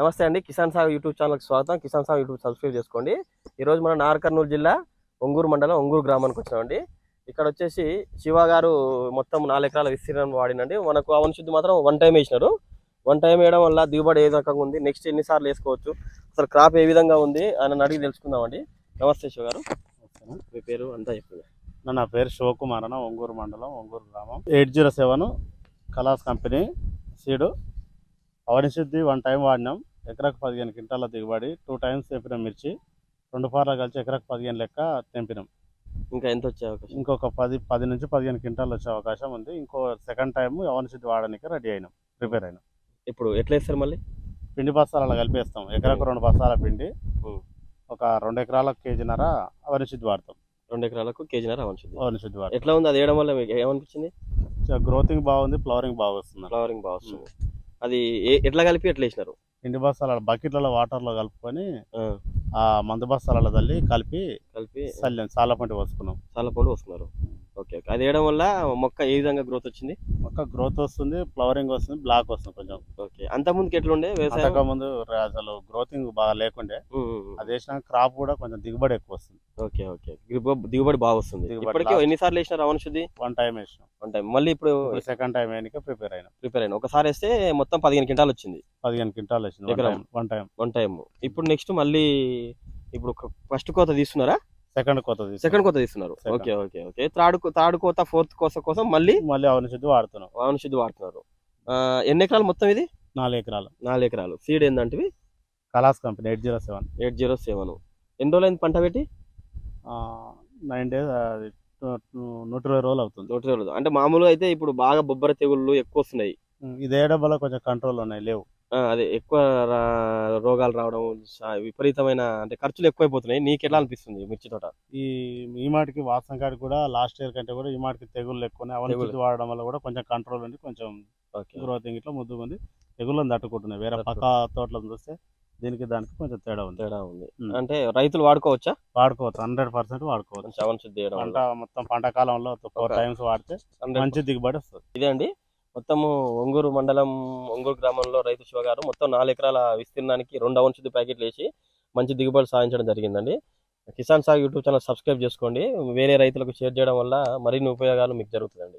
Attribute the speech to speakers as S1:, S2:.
S1: నమస్తే అండి కిసాన్ సాగు యూట్యూబ్ ఛానల్కి స్వాగతం. కిసాన్ సాగు యూట్యూబ్ సబ్స్క్రైబ్ చేసుకోండి. ఈరోజు మన నాగర్ కర్నూలు జిల్లా ఒంగూరు మండలం ఒంగూరు గ్రామానికి వచ్చామండి ఇక్కడ వచ్చేసి శివ గారు మొత్తం నాలుగు ఎకరాల విస్తీర్ణం వాడినండి. మనకు అవన శుద్ధి మాత్రం వన్ టైం వేసినారు. వన్ టైం వేయడం వల్ల దిగుబడి ఏ రకంగా ఉంది నెక్స్ట్ ఎన్నిసార్లు వేసుకోవచ్చు అసలు క్రాప్ ఏ విధంగా ఉంది అని అడిగి తెలుసుకుందామండి. నమస్తే శివ గారు. మీ పేరు అంతా చెప్పింది
S2: నా పేరు శివకుమార్ అన్న ఒంగూరు మండలం ఒంగూరు గ్రామం. Eight zero seven Kalash company seed అవనిశుద్ధి one time వాడినాం. ఎకరాకు పదిహేను క్వింటాల దిగుబడి టూ టైమ్స్ తెంపినాం మిర్చి. రెండు పార్లు కలిసి ఎకరాకు పదిహేను లెక్క తెంపినాం.
S1: ఇంకా ఎంత వచ్చే అవకాశం?
S2: ఇంకొక పది పది నుంచి పదిహేను క్వింటాలు వచ్చే అవకాశం ఉంది. ఇంకో సెకండ్ టైం అవనిశుద్ధి వాడడానికి రెడీ అయినాం ప్రిపేర్ అయినాం.
S1: ఇప్పుడు ఎట్లా వేస్తారు మళ్ళీ?
S2: పిండి బస్తాలు అలా కలిపేస్తాం. ఎకరాకు రెండు బస్తాల పిండి. ఒక రెండు ఎకరాల కేజీన్నర అవనిశుద్ధి వాడతాం.
S1: రెండు ఎకరాలకు కేజీన్నర అవన శుద్ధి
S2: అవనిశుద్ధి వాడతాం.
S1: ఎట్లా ఉంది? అది వేయడం వల్ల మీకు ఏమనిపించింది?
S2: గ్రోతింగ్ బాగుంది ఫ్లవరింగ్ బాగా వస్తుంది.
S1: ఫ్లవరింగ్ బాగా వస్తుంది. అది ఏ- ఎట్లా కలిపి ఎట్లా వేసినారు?
S2: పిండి బస్తాల బకెట్లలో వాటర్లో కలుపుకొని
S1: ఆ,
S2: మందు బస్తాలలో తల్లి కలిపి
S1: కలిపి
S2: చల్లాం చాలా పంట పోసుకున్నాం.
S1: చాలా పండు వస్తున్నారు ఓకే ఓకే. అది వేయడం వల్ల మొక్క ఏ విధంగా గ్రోత్ వచ్చింది?
S2: మొక్క గ్రోత్ వస్తుంది ఫ్లవరింగ్ వస్తుంది బ్లాక్ వస్తుంది కొంచెం.
S1: ఓకే. అంత ముందుకి ఎట్లుండే వ్యవసాయం?
S2: ముందు అసలు గ్రోతింగ్ బాగా లేకుండే. అది వేసిన క్రాప్ కూడా కొంచెం దిగుబడి ఎక్కువ వస్తుంది.
S1: Okay okay. దిగుబడి బాగా వస్తుంది. ఇప్పటికే. ఎన్నిసార్లు వేసినారు అవన శుద్ధి?
S2: వన్ టైం వేసినాం.
S1: వన్ టైం మళ్ళీ ఇప్పుడు
S2: సెకండ్ టైం వేయడానికి ప్రిపేర్ అయినాం.
S1: ప్రిపేర్ అయిన. ఒకసారి వేస్తే మొత్తం పదిహేను క్వింటాలు వచ్చింది.
S2: పదిహేను క్వింటాలు
S1: ఎకరం.
S2: వన్ టైం
S1: వన్ టైం ఇప్పుడు నెక్స్ట్ మళ్ళీ ఇప్పుడు ఫస్ట్ కోత తీస్తున్నారా
S2: సెకండ్ కొత్త
S1: సెకండ్ కోత తీస్తున్నారు. Okay okay okay. Third third కోత ఫోర్త్ కోత కోసం మళ్ళీ
S2: మళ్ళీ అవని శుద్ధి వాడుతున్నాం.
S1: అవన శుద్ధి వాడుతున్నారు. ఎన్ని ఎకరాలు మొత్తం ఇది?
S2: నాలుగు ఎకరాలు.
S1: నాలుగు ఎకరాలు. సీడ్ ఏందంటే
S2: Kalash company eight zero seven.
S1: Eight zero seven. ఎన్ని రోజులు అయింది పంట పెట్టి?
S2: నైన్ డేస్ నూట ఇరవై రోజులు అవుతుంది.
S1: నూట ఇరవై రోజులు. అంటే మామూలుగా అయితే ఇప్పుడు బాగా బొబ్బర తెగుళ్ళు ఎక్కువ వస్తున్నాయి.
S2: ఇది వేయడం వల్ల కొంచెం కంట్రోల్ ఉన్నాయి లేవు.
S1: అదే ఎక్కువ రోగాలు రావడం విపరీతమైన అంటే ఖర్చులు ఎక్కువైపోతున్నాయి. నీకు ఎట్లా అనిపిస్తుంది మిర్చి తోట?
S2: ఈ ఈ మాటికి వాసన కాడికి కూడా లాస్ట్ ఇయర్ కంటే కూడా ఈ మాటికి తెగుళ్ళు ఎక్కువ అవన్నీ వాడడం వల్ల కూడా కొంచెం కంట్రోల్ ఉంది కొంచెం
S1: ఓకే.
S2: గ్రోతింగ్ ఇట్లా ముద్దుగా ఉంది. తెగుళ్ళని తట్టుకుంటున్నాయి. వేరే పక్క తోటలను చూస్తే దీనికి దానికి కొంచెం తేడా ఉంది.
S1: తేడా ఉంది. అంటే రైతులు వాడుకోవచ్చా?
S2: వాడుకోవచ్చు. హండ్రెడ్ పర్సెంట్ వాడుకోవచ్చు. పంట. మొత్తం పంట కాలంలో ఫోర్ టైమ్స్ వాడితే
S1: 100%
S2: మంచి దిగుబడి వస్తుంది.
S1: ఇదే అండి. మొత్తము ఒంగూరు మండలం ఒంగూరు గ్రామంలో రైతు శివ గారు మొత్తం నాలుగు ఎకరాల విస్తీర్ణానికి రెండు అవన్ ప్యాకెట్లు వేసి మంచి దిగుబడి సాధించడం జరిగిందండి. Kisan Saag YouTube channel subscribe చేసుకోండి. వేరే రైతులకు షేర్ చేయడం వల్ల మరిన్ని ఉపయోగాలు మీకు జరుగుతుందండి.